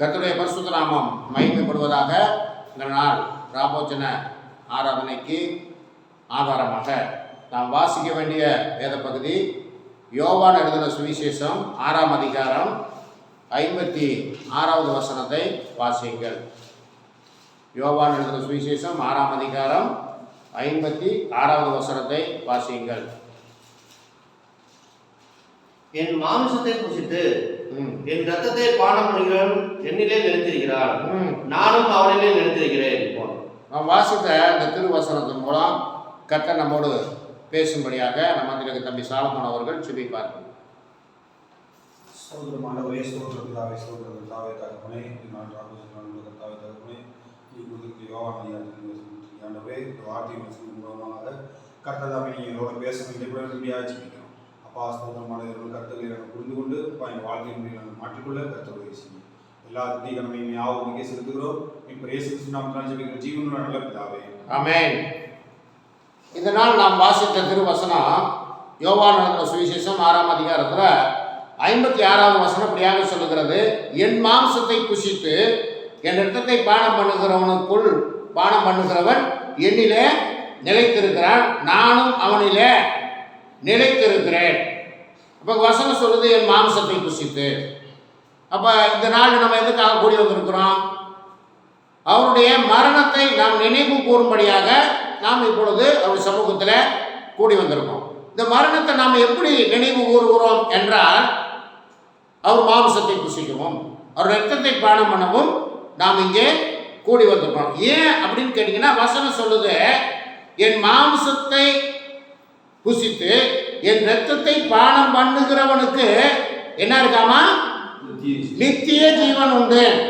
கத்துடைய பரிசுத்த நாமம் மகிமைப்படுவதாக இந்த நாள் ராபோஜன ஆராதனைக்கு ஆதாரமாக நாம் வாசிக்க வேண்டிய வேத பகுதி யோவான் எழுதின சுவிசேஷம் ஆறாம் அதிகாரம் ஐம்பத்தி ஆறாவது வசனத்தை வாசியுங்கள். யோவான் எழுதின சுவிசேஷம் ஆறாம் அதிகாரம் ஐம்பத்தி ஆறாவது வசனத்தை வாசியுங்கள். என் மாமிசத்தை புசித்து என் ரத்தத்தை பானம் பண்ணுகிறவன் என்னிலே நிலைத்திருக்கிறான் ம். நானும் அவனிலே நிலைத்திருக்கிறேன் நாம் வாசித்த இந்த திருவசனத்தின் மூலம் கர்த்தர் நம்மோடு பேசும்படியாக நம்ம மத்தியிலுக்கு தம்பி சாலமோன் அவர்கள் சுபிப்பார்கள் சோதரமானவரே சோதர பிதாவே சோதர பிதாவே தகப்பனே நான் ராமகிருஷ்ணன் கர்த்தாவே நீ கொடுத்து வார்த்தை மூலமாக கர்த்ததாவே நீங்கள் என்னோட பேச வேண்டிய அப்பா சோதரமானவர்கள் கர்த்தர்களை நாங்கள் புரிந்து கொண்டு அப்பா என் வாழ்க்கை முறையை நாங்கள் மாற்றிக்கொள்ள கர்த்தருடைய செய்யும் எல்லா துணியை நம்ம ஞாபகம் செலுத்துகிறோம். இப்போ இயேசு கிறிஸ்து நாமத்தினால் ஜெபிக்கிற ஜீவனுள்ள நல்ல பிதாவே. ஆமென். இந்த நாள் நாம் வாசித்த திருவசனம் யோவான் நடந்த சுவிசேஷம் ஆறாம் அதிகாரத்தில் ஐம்பத்தி ஆறாவது வசனம் இப்படியாக சொல்லுகிறது. என் மாம்சத்தை புசித்து என் ரத்தத்தை பானம் பண்ணுகிறவனுக்குள் பானம் பண்ணுகிறவன் என்னிலே நிலைத்திருக்கிறான். நானும் அவனிலே நிலைத்திருக்கிறேன் அப்போ வசனம் சொல்லுது என் மாம்சத்தை புசித்து. அப்போ இந்த நாள் நம்ம எதுக்காக கூடி வந்திருக்கிறோம்? அவருடைய மரணத்தை நாம் நினைவு கூறும்படியாக நாம் இப்பொழுது அவர் சமூகத்தில் கூடி வந்திருக்கோம். இந்த மரணத்தை நாம் எப்படி நினைவு கூறுகிறோம் என்றால் அவர் மாம்சத்தை புசிக்கவும் அவர் ரத்தத்தை பானம் பண்ணவும் நாம் இங்கே கூடி வந்திருக்கோம் ஏன் அப்படின்னு கேட்டிங்கன்னா வசனம் சொல்லுது என் மாம்சத்தை புசித்து என் ரத்தத்தை பானம் பண்ணுகிறவனுக்கு என்ன இருக்காமா? நித்திய ஜீவன். உண்டு.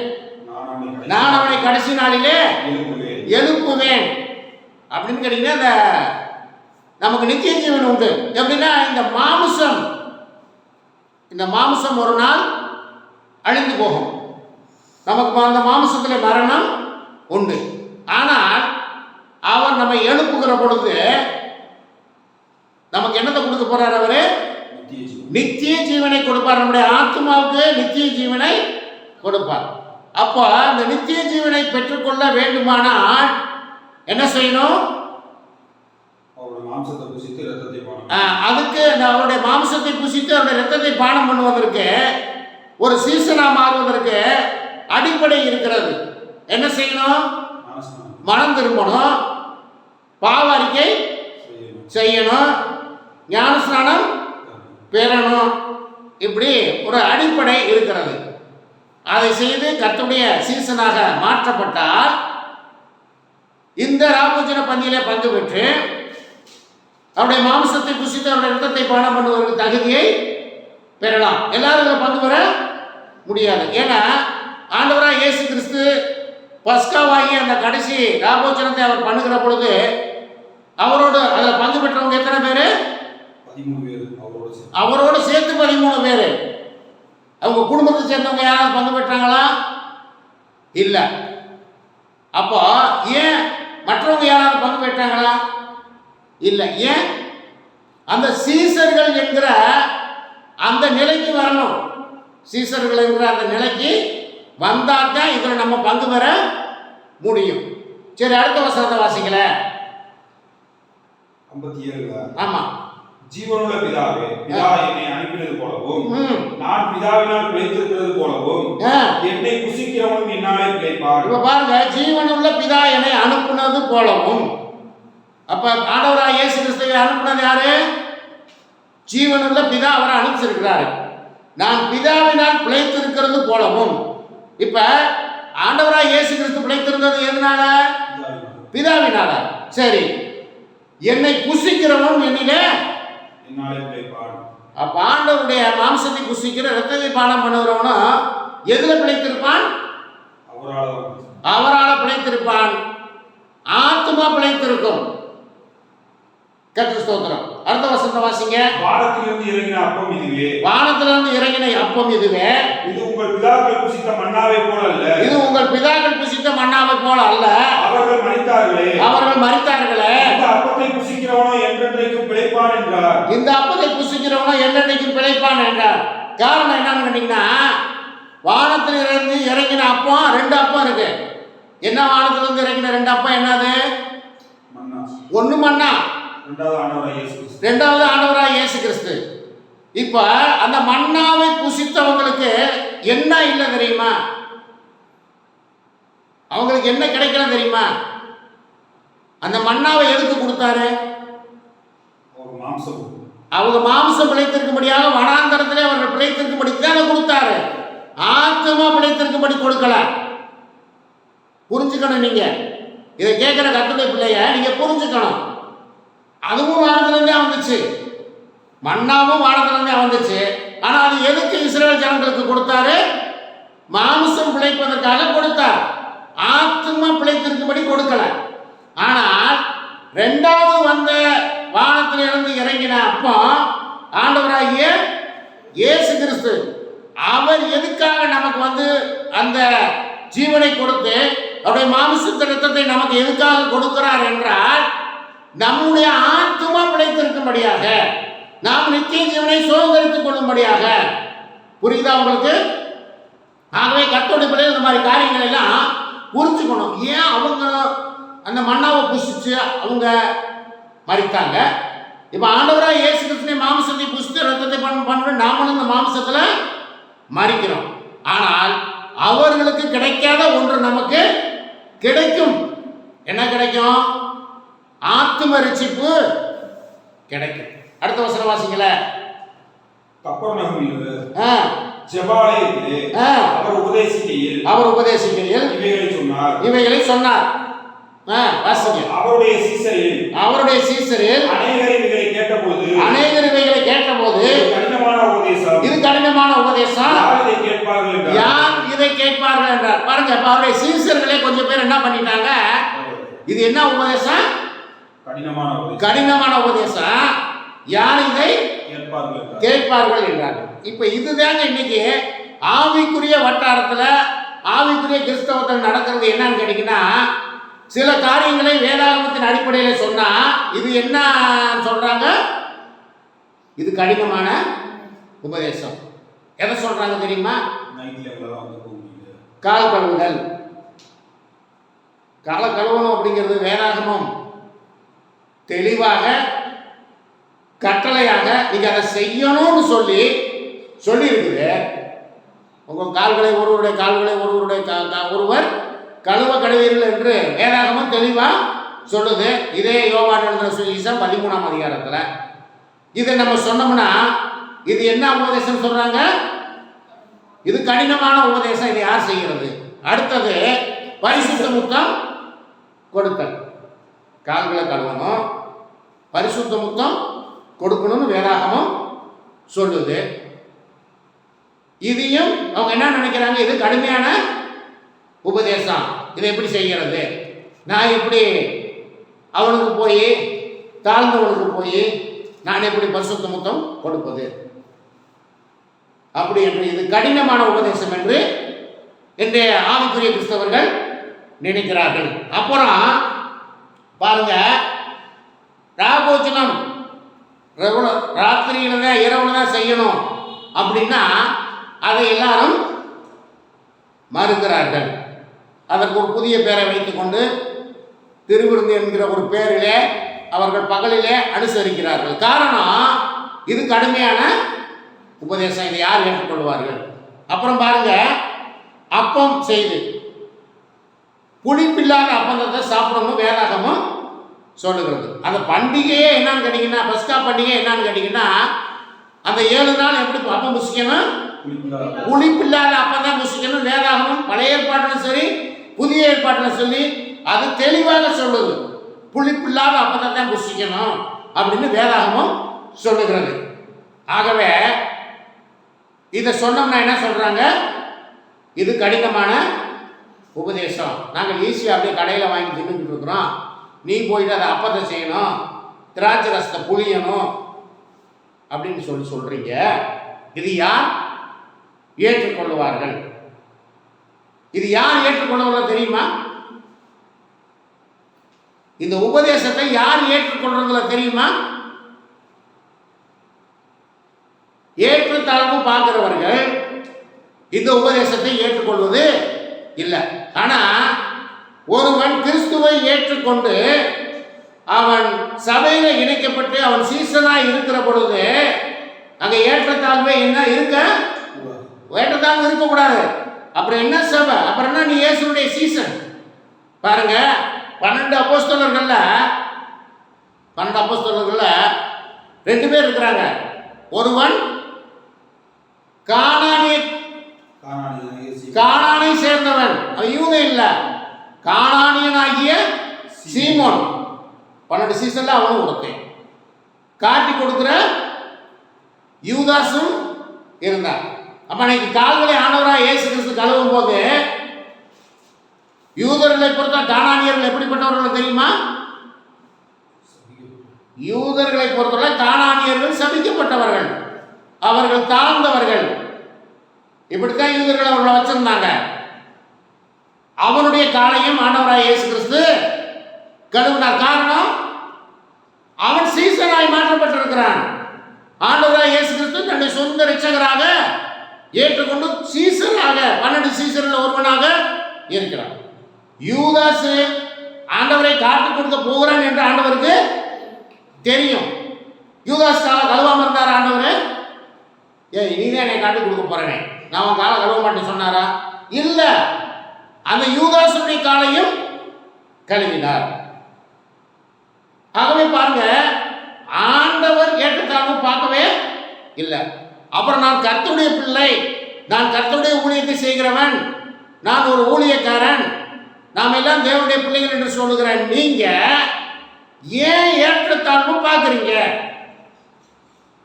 நான் அவனை கடைசி நாளிலே எழுப்புவேன். எழுப்புவேன். அப்படின்னு கேட்டீங்கன்னா இந்த நமக்கு நித்திய ஜீவன் உண்டு. எப்படின்னா இந்த மாமிசம் இந்த மாமிசம் ஒரு நாள் அழிந்து போகும். நமக்கு அந்த மாமிசத்தில் மரணம் உண்டு. ஆனால் அவர் நம்மை எழுப்புகிற பொழுது நமக்கு என்னத்தை கொடுக்க போறார் அவரு? நித்திய ஜீவன். கொடுப்பார். நம்முடைய ஆத்மாவுக்கு நித்திய ஜீவனை கொடுப்பார். அப்போ அந்த நித்திய ஜீவனை பெற்றுக்கொள்ள வேண்டுமானால் என்ன செய்யணும்? அதுக்கு அவருடைய மாம்சத்தை புசித்து அவருடைய ரத்தத்தை பானம் பண்ணுவதற்கு ஒரு சீசனா மாறுவதற்கு அடிப்படை இருக்கிறது. என்ன செய்யணும்? மனம் திரும்பணும். பாவ அறிக்கை செய்யணும். ஞானஸ்நானம் பெறணும் இப்படி ஒரு அடிப்படை இருக்கிறது. அதை செய்து கத்துடைய சீசனாக மாற்றப்பட்டால் இந்த ராமோஜன பந்தியிலே பங்கு பெற்று அவருடைய மாம்சத்தை புசித்து அவருடைய ரத்தத்தை பானம் பண்ணுவதற்கு தகுதியை பெறலாம். எல்லாரும் இதில் பங்கு பெற முடியாது. ஏன்னா ஆண்டவராக இயேசு கிறிஸ்து பஸ்காவாகி அந்த கடைசி ராபோஜனத்தை அவர் பண்ணுகிற பொழுது அவரோடு அதில் பங்கு பெற்றவங்க எத்தனை பேர்? அவரோட சேர்த்து பதிமூணு பேர். அவங்க குடும்பத்தை சேர்ந்தவங்க யாராவது பங்கு பெற்றாங்களா? இல்லை. அப்போ ஏன் மற்றவங்க யாராவது பங்கு பெற்றாங்களா? இல்லை. ஏன்? அந்த சீசர்கள் என்கிற அந்த நிலைக்கு வரணும். சீசர்கள் என்கிற அந்த நிலைக்கு வந்தால் தான் இதில் நம்ம பங்கு பெற முடியும். சரி அடுத்த வசனத்தை வாசிக்கல ஐம்பத்தி ஏழுல. ஆமாம் ஜீவனுள்ள பிதாவே பிதா என்னை அனுப்பினது போலவும் நான் பிதாவினால் பிழைத்திருக்கிறது போலவும் என்னை புசிக்கிறவனும் என்னாலே பிழைப்பார். இப்ப பாருங்க ஜீவனுள்ள பிதா என்னை அனுப்புனது போலவும். அப்ப ஆண்டவராக இயேசு கிறிஸ்துவை அனுப்புனது யாரு? ஜீவனுள்ள பிதா அவரை அனுப்பிச்சிருக்கிறாரு. நான் பிதாவினால் பிழைத்திருக்கிறது போலவும். இப்ப ஆண்டவராக இயேசு கிறிஸ்து பிழைத்திருந்தது எதனால? பிதாவினால். சரி. என்னை புசிக்கிறவன் என்னிலே அப்ப ஆண்டவருடைய மாம்சத்தை புசிக்கிற ரத்தத்தை பானம் பண்ணுகிறவனும் எதுல பிழைத்திருப்பான்? அவரால் அவரால் பிழைத்திருப்பான். ஆத்மா பிழைத்திருக்கும். கர்த்தர் ஸ்தோத்திரம். அடுத்த வசனத்தை வாசிங்க. வானத்திலிருந்து இறங்கின அப்பம் இதுவே. வானத்திலிருந்து இறங்கின அப்பம் இதுவே. இது உங்கள் பிதாக்கள் புசித்த மன்னாவை போல அல்ல. இது உங்கள் பிதாக்கள் புசித்த மண்ணாவை போல அல்ல. அவர்கள் மனித்தார்களே அவர்கள் மறித்தார்களே இந்த அப்பத்தை புசிக்கிறவனோ என்றென்றைக்கும் பிழைப்பான் என்றார். இந்த அப்பத்தை புசிக்கிறவனோ என்னென்னைக்கும் பிழைப்பான் என்றார். காரணம் என்னன்னு கேட்டீங்கன்னா வானத்தில் இருந்து இறங்கின அப்பம் ரெண்டு அப்பம் இருக்கு. என்ன வானத்துல இருந்து இறங்கின ரெண்டு அப்பம் என்னது? மன்னா. ஒண்ணு மண்ணா ரெண்டாவது ஆண்டவராக இயேசு கிறிஸ்து. இப்ப அந்த மன்னாவை புசித்தவங்களுக்கு என்ன இல்லை தெரியுமா? அவங்களுக்கு என்ன கிடைக்கல தெரியுமா? அந்த மன்னாவை எதுக்கு கொடுத்தாரு? மாம்சம். அவங்க மாம்சம் பிழைத்திருக்கும்படியாக வனாந்தரத்திலே அவர்கள் பிழைத்திருக்கும்படி தானே கொடுத்தாரு. ஆத்மா பிழைத்திருக்கும்படி கொடுக்கல. புரிஞ்சுக்கணும் நீங்க. இதை கேட்கிற கத்துடைய பிள்ளைய நீங்க புரிஞ்சுக்கணும். அதுவும் வானத்திலிருந்தே வந்துச்சு. மன்னாவும் வானத்திலிருந்தே வந்துச்சு. ஆனா அது எதுக்கு இஸ்ரேல் ஜனங்களுக்கு கொடுத்தாரு? மாம்சம் பிழைப்பதற்காக கொடுத்தார். ஆத்மா பிழைத்திருக்கும்படி கொடுக்கல. ஆனால் ரெண்டாவது வந்த வானத்திலிருந்து இறங்கின அப்போ ஆண்டவராகிய இயேசு கிறிஸ்து அவர் எதுக்காக நமக்கு வந்து அந்த ஜீவனை கொடுத்து அவருடைய மாமிசத்த ரத்தத்தை நமக்கு எதுக்காக கொடுக்கிறார் என்றால் நம்முடைய ஆத்மா பிழைத்திருக்கும்படியாக நாம் நித்திய ஜீவனை சுதந்திரித்துக் கொள்ளும்படியாக. புரியுதா உங்களுக்கு? ஆகவே கத்தோடைய பிள்ளை இந்த மாதிரி காரியங்கள் எல்லாம் புரிஞ்சுக்கணும் ஏன் அவங்க அந்த மண்ணாவை புசிச்சு அவங்க மறித்தாங்க. இப்போ ஆண்டவராக இயேசு கிறிஸ்துவை மாம்சத்தை புசித்து ரத்தத்தை பண்ண பண்ணுற நாமளும் இந்த மாம்சத்தில் மறிக்கிறோம். ஆனால் அவர்களுக்கு கிடைக்காத ஒன்று நமக்கு கிடைக்கும். என்ன கிடைக்கும்? ஆத்தும ரட்சிப்பு கிடைக்கும். அடுத்த வசனம் வாசிக்கல அவர் உபதேசிக்கையில் அவர் உபதேசிக்கையில் இவைகளை சொன்னார். இவைகளை சொன்னார். வாசிங்க. அவருடைய சீசரில் அவருடைய சீசரில் அநேகர் இவைகளை கேட்டபொழுது அநேகர் இவைகளை கேட்டபோது இது கடினமான உபதேசம். இது கடினமான உபதேசம். யார் இதை கேட்பார்கள் என்றார். யார் இதை கேட்பார்கள் என்றார்? பாருங்க இப்ப அவருடைய சீசர்களே கொஞ்சம் பேர் என்ன பண்ணிட்டாங்க? இது என்ன உபதேசம்? கடினமான உபதேசம். கடினமான உபதேசம். யார் இதை கேட்பார்கள் என்றார். கேட்பார்கள் என்றார்கள் இப்ப இதுதாங்க இன்னைக்கு ஆவிக்குரிய வட்டாரத்துல ஆவிக்குரிய கிறிஸ்தவத்தில் நடக்கிறது என்னன்னு கேட்டீங்கன்னா சில காரியங்களை வேதாகமத்தின் அடிப்படையில் சொன்னா இது என்ன சொல்றாங்க? இது கடினமான உபதேசம். எதை சொல்றாங்க தெரியுமா? கால் கழுவுதல். காலை கழுவணும் அப்படிங்கிறது வேதாகமம். தெளிவாக கட்டளையாக நீங்க அதை செய்யணும்னு சொல்லி சொல்லி இருக்குது உங்க கால்களை ஒருவருடைய கால்களை ஒருவருடைய ஒருவர் கழுவ கழுவீர்கள் என்று வேதாகமும் தெளிவா சொல்லுது. இதே யோகா எழுதின பதிமூணாம் அதிகாரத்துல. இதை நம்ம சொன்னோம்னா இது என்ன உபதேசம் சொல்றாங்க? இது கடினமான உபதேசம் இதை யார் செய்கிறது? அடுத்தது பரிசுத்த முத்தம் கொடுத்தல். கால்களை கழுவணும். பரிசுத்த முத்தம் கொடுக்கணும்னு வேதாகமும் சொல்லுது. இதையும் அவங்க என்ன நினைக்கிறாங்க? இது கடுமையான உபதேசம். இதை எப்படி செய்கிறது? நான் எப்படி அவனுக்கு போய் தாழ்ந்தவனுக்கு போய் நான் எப்படி பரிசுத்த முத்தம் கொடுப்பது? அப்படி என்று இது கடினமான உபதேசம் என்று இன்றைய ஆவிக்குரிய கிறிஸ்தவர்கள் நினைக்கிறார்கள். அப்புறம் பாருங்க ராபோஜனம் ராத்திரியில தான் இரவுல தான் செய்யணும் அப்படின்னா அதை எல்லாரும் மறுக்கிறார்கள். அதற்கு ஒரு புதிய பெயரை வைத்துக்கொண்டு திருவிருந்து என்கிற ஒரு பெயரிலே அவர்கள் பகலிலே அனுசரிக்கிறார்கள். காரணம் இது கடுமையான உபதேசம். இதை யார் ஏற்றுக்கொள்வார்கள்? அப்புறம் பாருங்க அப்பம் செய்து புளிப்பில்லாத அப்பந்தத்தை சாப்பிடணும் வேதாகமும் சொல்லுகிறது. அந்த பண்டிகையே என்னன்னு கேட்டிங்கன்னா பஸ்கா பண்டிகை என்னன்னு கேட்டிங்கன்னா அந்த ஏழு நாள் எப்படி அப்பம் புசிக்கணும்? புளிப்பில்லாத அப்பம் தான் புசிக்கணும். வேதாகமும் பழைய ஏற்பாட்டிலும் சரி புதிய ஏற்பாட்டில் சொல்லி அது தெளிவாக சொல்லுது. புளிப்பில்லாத அப்பத்தை தான் புசிக்கணும் அப்படின்னு வேதாகமும் சொல்லுகிறது. ஆகவே இதை சொன்னோம்னா என்ன சொல்றாங்க? இது கடினமான உபதேசம். நாங்கள் ஈஸியாக அப்படியே கடையில் வாங்கி தின்னுக்கிட்டு இருக்கிறோம். நீ போயிட்டு அதை அப்பத்தை செய்யணும். திராட்சை ரசத்தை புளியணும் அப்படின்னு சொல்லி சொல்றீங்க. இது யார்? ஏற்றுக்கொள்வார்கள் இது யார் ஏற்றுக்கொள்வதில் தெரியுமா? இந்த உபதேசத்தை யார் ஏற்றுக்கொள்றதுல தெரியுமா? ஏற்றுத்தாழ்வு பார்க்கிறவர்கள் இந்த உபதேசத்தை ஏற்றுக்கொள்வது இல்லை. ஆனா ஒருவன் கிறிஸ்துவை ஏற்றுக்கொண்டு அவன் சபையில இணைக்கப்பட்டு அவன் சீசனாய் இருக்கிற பொழுது அங்க ஏற்றத்தாழ்வே என்ன இருக்க? ஏற்றத்தாழ்வு இருக்கக்கூடாது. அப்புறம் என்ன சபை? அப்புறம் என்ன நீ இயேசுடைய சீசன் பாருங்க பன்னெண்டு அப்போஸ்தலர்கள்ல பன்னெண்டு அப்போஸ்தலர்கள்ல ரெண்டு பேர் இருக்கிறாங்க. ஒருவன் சீமோன். கானானை சேர்ந்தவன். அவன் இவங்க இல்ல. கானானியனாகிய சீமோன். பன்னெண்டு சீசன்ல அவனும் ஒருத்தன். காட்டி கொடுக்கிற யூதாசும் இருந்தான். அப்ப அன்னைக்கு கால்களை ஆண்டவராக இயேசு கிறிஸ்து கழுவும் போது யூதர்களை பொறுத்த காணானியர்கள் எப்படிப்பட்டவர்கள் தெரியுமா? யூதர்களை பொறுத்தவரை காணானியர்கள் சபிக்கப்பட்டவர்கள். அவர்கள் தாழ்ந்தவர்கள். இப்படித்தான் யூதர்கள் அவர்களை வச்சிருந்தாங்க. அவனுடைய காலையும் ஆண்டவராய் இயேசு கிறிஸ்து கழுவினார். காரணம் அவன் சீசனாய் மாற்றப்பட்டிருக்கிறான். ஆண்டவராய் இயேசு கிறிஸ்து தன்னுடைய சொந்த ரட்சகராக ஏற்றுக்கொண்டு சீசராக பன்னெண்டு சீசரில் ஒருவனாக இருக்கிறான். யூதாஸ் ஆண்டவரை காட்டிக் கொடுக்க போகிறான் என்று ஆண்டவருக்கு தெரியும். யூதாஸ் கால கழுவாம இருந்தார் ஆண்டவர்? ஏய் நீதான் என்னை காட்டி கொடுக்க போறேனே. நான் உன் காலை கழுவ மாட்டேன் சொன்னாரா? இல்ல. அந்த யூதாசுடைய காலையும் கழுவினார். ஆகவே பாருங்க ஆண்டவர் ஏற்றத்தாழ்வு பார்க்கவே இல்லை. அப்புறம் நான் கர்த்தருடைய பிள்ளை. நான் கர்த்தருடைய ஊழியத்தை செய்கிறவன். நான் ஒரு ஊழியக்காரன். நாம் எல்லாம் தேவனுடைய பிள்ளைகள் என்று சொல்லுகிறேன். நீங்க ஏன் ஏற்றத்தாழ்வு பார்க்குறீங்க?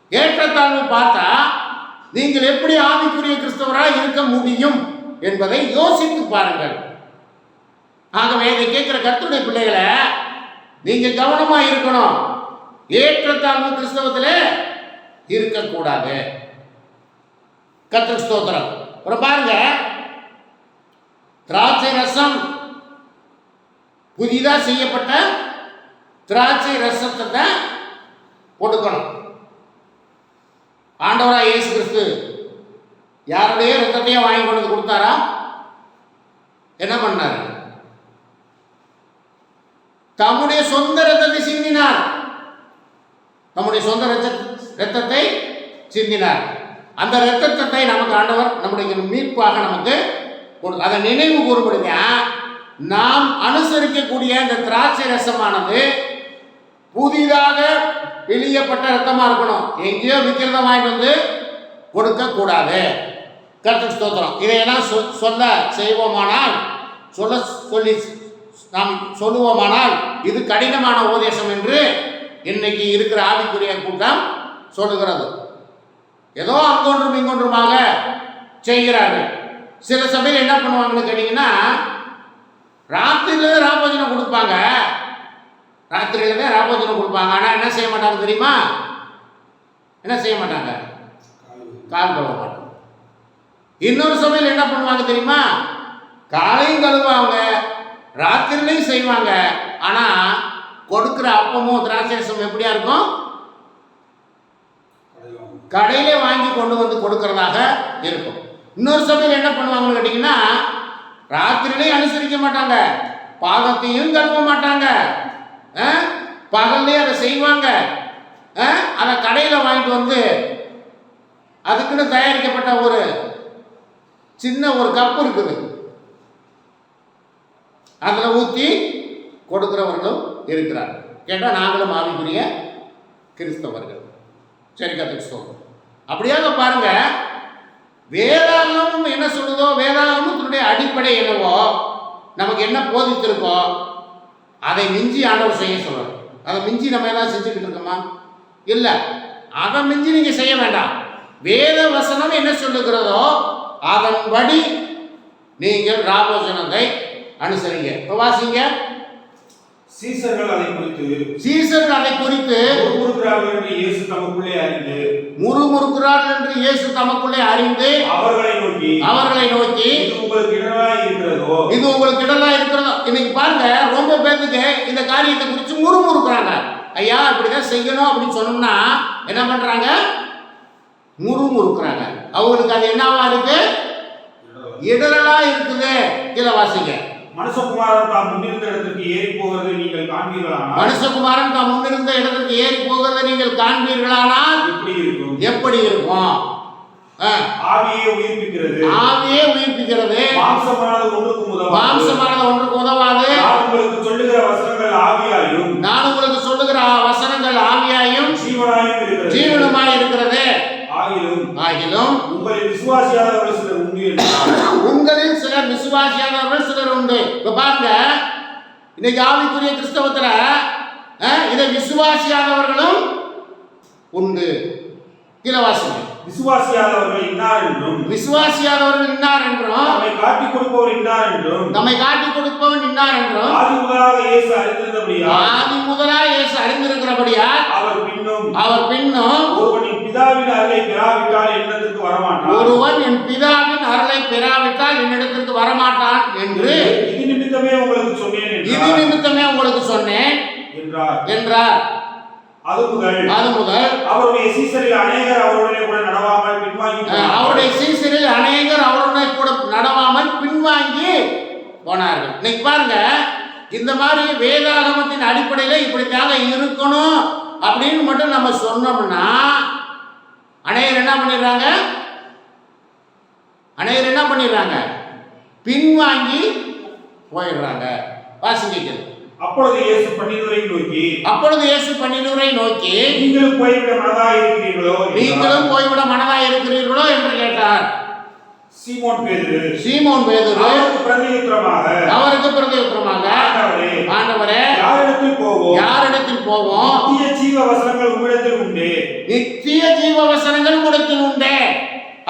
ஏற்றத்தாழ்வு பார்த்தா நீங்கள் எப்படி ஆவிக்குரிய கிறிஸ்தவராக இருக்க முடியும் என்பதை யோசித்து பாருங்கள். ஆகவே இதை கேட்கிற கர்த்தருடைய பிள்ளைகளை நீங்க கவனமா இருக்கணும். ஏற்றத்தாழ்வு கிறிஸ்தவத்தில் இருக்கக்கூடாது. கத்திர ஸ்தோத்திரம். அப்புறம் பாருங்க திராட்சை ரசம் புதிதாக செய்யப்பட்ட திராட்சை ரசத்தை தான் கொடுக்கணும் ஆண்டவராக இயேசு கிறிஸ்து யாருடைய ரத்தத்தையே வாங்கி கொண்டு கொடுத்தாரா? என்ன பண்ணார்? தம்முடைய சொந்த ரத்தத்தை சிந்தினார். தம்முடைய சொந்த ரத்த ரத்தத்தை சிந்தினார். அந்த ரத்தத்தை நமக்கு ஆண்டவர் நம்முடைய மீட்பாக நமக்கு கொடு அதை நினைவு கூறுபடுங்க நாம் அனுசரிக்கக்கூடிய இந்த திராட்சை ரசமானது புதிதாக வெளியப்பட்ட ரத்தமாக இருக்கணும். எங்கேயோ விற்கிறத வாங்கிட்டு வந்து கொடுக்க கூடாது. கர்த்தர் ஸ்தோத்திரம். இதையெல்லாம் சொ- சொல்ல செய்வோமானால் சொல்ல சொல்லி நாம் சொல்லுவோமானால் இது கடினமான உபதேசம் என்று இன்னைக்கு இருக்கிற ஆவிக்குரிய கூட்டம் சொல்லுகிறது. ஏதோ அங்கொன்றும் இங்கொன்றுமாக செய்கிறார்கள். சில சபையில் என்ன பண்ணுவாங்கன்னு கேட்டிங்கன்னா ராத்திரியில தான் ராபோஜனம் கொடுப்பாங்க. ராத்திரியிலே ராபோஜனம் கொடுப்பாங்க. ஆனால் என்ன செய்ய மாட்டாங்க தெரியுமா? என்ன செய்ய மாட்டாங்க? கால் கழுவ மாட்டாங்க. இன்னொரு சபையில் என்ன பண்ணுவாங்க தெரியுமா? காலையும் கழுவாங்க ராத்திரிலையும் செய்வாங்க. ஆனால் கொடுக்குற அப்பமும் திராட்சை எப்படியா இருக்கும்? கடையில வாங்கி கொண்டு வந்து கொடுக்கறதாக இருக்கும். இன்னொரு சமயம் என்ன பண்ணுவாங்கன்னு கேட்டிங்கன்னா ராத்திரிலையும் அனுசரிக்க மாட்டாங்க. பாதத்தையும் கழுவ மாட்டாங்க. ஆ? பகல்லே அதை செய்வாங்க. ஆ? அதை கடையில் வாங்கிட்டு வந்து அதுக்குன்னு தயாரிக்கப்பட்ட ஒரு சின்ன ஒரு கப்பு இருக்குது. அதில் ஊற்றி கொடுக்குறவர்களும் இருக்கிறார் கேட்டால் நாங்களும் ஆவிக்குரிய கிறிஸ்தவர்கள். சரி கற்றுக்கு அப்படியாக பாருங்க வேதாகமும் என்ன சொல்லுதோ வேதாகமத்தினுடைய அடிப்படை என்னவோ நமக்கு என்ன போதித்திருக்கோ அதை மிஞ்சி ஆண்டவர் செய்ய சொல்றார். அதை மிஞ்சி நம்ம எதாவது செஞ்சுக்கிட்டு இருக்கோமா? இல்லை. அதை மிஞ்சி நீங்கள் செய்ய வேண்டாம். வேத வசனம் என்ன சொல்லுகிறதோ அதன்படி நீங்கள் ராபோஜனத்தை அனுசரிங்க. இப்போ வாசிங்க. சீசர்கள் அதை குறித்து சீசர்கள் அதை குறித்து முறுமுறுக்கிறார்கள் என்று இயேசு தமக்குள்ளே அறிந்து முறுமுறுக்கிறார்கள் என்று இயேசு தமக்குள்ளே அறிந்து அவர்களை நோக்கி அவர்களை நோக்கி இது உங்களுக்கு இடராய் இருக்கிறதோ? இது உங்களுக்கு இடலா இருக்கிறதோ? இன்னைக்கு பாருங்க ரொம்ப பேருக்கு இந்த காரியத்தை குறித்து முறுமுறுக்கிறாங்க. ஐயா இப்படிதான் செய்யணும் அப்படின்னு சொன்னோம்னா என்ன பண்றாங்க? முறுமுறுக்கிறாங்க. அவங்களுக்கு அது என்னவா இருக்கு? இடரலா இருக்குது. கீழே வாசிங்க. மனுஷகுமாரன் தாம் முன்னிருந்த இடத்திற்கு ஏறி போகிறது நீங்கள் காண்பீர்களானால் மனுஷகுமாரன் தாம் முன்னிருந்த இடத்துக்கு ஏறி போகிறதை நீங்கள் காண்பீர்களானால் எப்படி இருக்கும்? எப்படி இருக்கும்? ஆவியை உயிர்ப்பிக்கிறது. ஆவியே உயிர்ப்பிக்கிறது. மாம்சமானது ஒன்றுக்கும் உதவாது. மாம்சமானது ஒன்றுக்கு உதவாது. நான் உங்களுக்கு சொல்லுகிற வசனங்கள் ஆவியாயும் நான் உங்களுக்கு சொல்லுகிற வசனங்கள் ஆவியாயும் ஜீவனாயும் இருக்கிறது. ஜீவனுமாய் இருக்கிறது. ஆகிலும் ஆகிலும் உங்களில் விசுவாசியாதவர்கள் உங்களில் சிலர் விசுவாசியாதவர்கள் சிலர் உண்டு. இப்ப பாருங்க இன்னைக்கு ஆவிக்குரிய கிறிஸ்தவத்துல இதை விசுவாசியாதவர்களும் உண்டு. கீழே வாசிங்க. விசுவாசியாதவர்கள் இன்னார் என்றும் விசுவாசியாதவர்கள் இன்னார் என்றும் நம்மை காட்டிக் கொடுப்பவர் இன்னார் என்றும் நம்மை காட்டிக் கொடுப்பவன் இன்னார் என்றும் ஆதி முதலாக இயேசு அறிந்திருந்தபடியால் ஆதி முதலா இயேசு அறிந்திருக்கிறபடியால் அவர் பின்னும் அவர் பின்னும் ஒருவனின் பிதாவின் அருளை பெறாவிட்டால் என்னத்திற்கு வரமாட்டான்? ஒருவன் என் பிதாவின் அருளை பெறாவிட்டால் என்னிடத்திற்கு வரமாட்டான் என்று இது நிமித்தமே உங்களுக்கு சொன்னேன் இது நிமித்தமே உங்களுக்கு சொன்னேன் என்றார். என்றார். அது முதல். அது முதல். அவருடைய சீசரில் அநேகர் அவருடனே கூட நடவாமல் பின்வாங்கி. அவருடைய சீசரில் அநேகர் அவருடைய கூட நடவாமல் பின்வாங்கி போனார்கள். இன்னைக்கு பாருங்க இந்த மாதிரி வேதாகமத்தின் அடிப்படையில இப்படித்தாங்க இருக்கணும் அப்படின்னு மட்டும் நம்ம சொன்னோம்னா அநேகர் என்ன பண்ணிடுறாங்க? அநேகர் என்ன பண்ணிடுறாங்க? பின்வாங்கி போயிடுறாங்க. வாசிக்கிறது அப்பொழுது இயேசு பன்னிருவரை நோக்கி அப்பொழுது இயேசு பன்னிரூரை நோக்கி நீங்களும் போய்விட இருக்கிறீர்களோ. நீங்களும் போய்விட மனதாய் இருக்கிறீர்களோ என்று கேட்டார். சீமோன் பேதுரு. சீமோன் பேதுரு. அவருக்கு பிரதியுத்தரமாக. அவருக்கு பிரதியுத்தரமாக. ஆண்டவரே ஆண்டவரே யாரிடத்தில் போவோம்? யாரிடத்தில் போவோம்? நித்திய ஜீவ வசனங்கள் உம்மிடத்தில் உண்டு. நித்திய ஜீவ வசனங்கள் உடத்தில் உண்டே.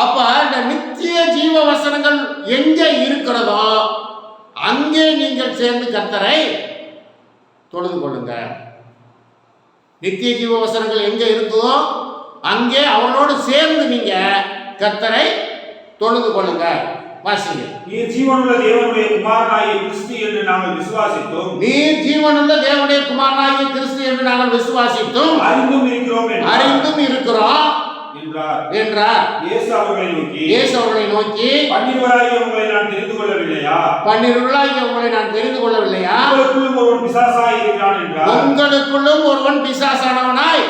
அப்ப இந்த நித்திய ஜீவ வசனங்கள் எங்க இருக்கிறதோ அங்கே நீங்கள் சேர்ந்து கர்த்தரை தொழுது கொள்ளுங்க. நித்திய ஜீவ வசனங்கள் எங்க இருக்குதோ அங்கே அவனோடு சேர்ந்து நீங்க கர்த்தரை தொழுது கொள்ளுங்க. வாசிங்க. நீர் ஜீவனுள்ள தேவனுடைய குமாரனாகிய கிறிஸ்து என்று நாங்கள் விசுவாசித்தோம். நீர் ஜீவனுள்ள தேவனுடைய குமாரனாகிய கிறிஸ்து என்று நாங்கள் விசுவாசித்தும். அறிந்தும் இருக்கிறோம். அறிந்தும் இருக்கிறோம். என்றார். இயேசு அவர்களை நோக்கி இயேசு அவர்களை நோக்கி பன்னிருவராகிய உங்களை நான் தெரிந்து கொள்ளவில்லையா? உங்களை நான் தெரிந்து கொள்ளவில்லையா? உங்களுக்குள்ளும் ஒருவன் பிசாசாய் இருக்கிறான் என்றார். உங்களுக்குள்ளும் ஒருவன் பிசாசானவனாய்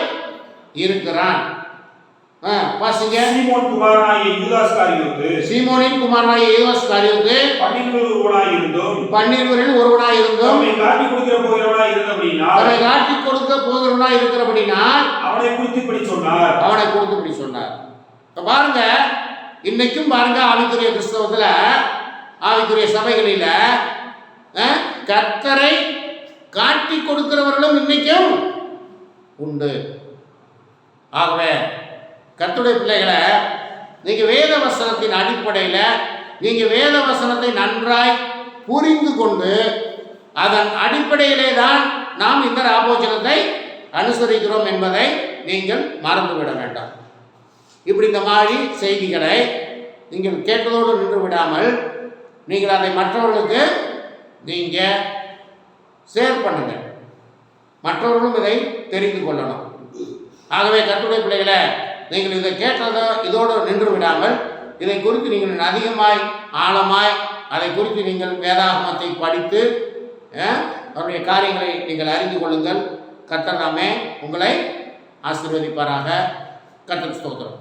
இருக்கிறான். வாசிங்க. சீமோன் குமாரனாகிய யூதாஸ் காரியோத்து சீமோனின் குமாரனாகிய யோஸ் காரியத்து பன்னிருவர் ஒருவனாய் இருந்தும் பன்னிருவரில் ஒருவனாய் இருந்தும் நம்மை காட்டிக் கொடுக்கிற போகிறவனாய் இருந்தபடியினால் அவனை காட்டி கொடுக்க போகிறவனாய் இருக்கிறபடினால் அவனை குறித்து இப்படி சொன்னார். அவனை கொடுத்து இப்படி சொன்னார். இப்ப பாருங்க இன்னைக்கும் பாருங்க ஆவிக்குரிய கிறிஸ்தவத்துல ஆவிக்குரிய சபைகளில கர்த்தரை காட்டி கொடுக்கிறவர்களும் இன்னைக்கும் உண்டு. ஆகவே கத்துடைய பிள்ளைகளை நீங்கள் வேத வசனத்தின் அடிப்படையில் நீங்கள் வேத வசனத்தை நன்றாய் புரிந்து கொண்டு அதன் அடிப்படையிலே தான் நாம் இந்த ராபோஜனத்தை அனுசரிக்கிறோம் என்பதை நீங்கள் மறந்துவிட வேண்டாம். இப்படி இந்த மாதிரி செய்திகளை நீங்கள் கேட்டதோடு நின்று விடாமல் நீங்கள் அதை மற்றவர்களுக்கு நீங்கள் ஷேர் பண்ணுங்கள் மற்றவர்களும் இதை தெரிந்து கொள்ளணும். ஆகவே கட்டுரை பிள்ளைகளை நீங்கள் இதை கேட்டதோ இதோடு நின்று விடாமல் இதை குறித்து நீங்கள் அதிகமாய் ஆழமாய் அதை குறித்து நீங்கள் வேதாகமத்தை படித்து அவருடைய காரியங்களை நீங்கள் அறிந்து கொள்ளுங்கள். கர்த்தர் உங்களை ஆசீர்வதிப்பாராக. கர்த்தர் ஸ்தோத்திரம்.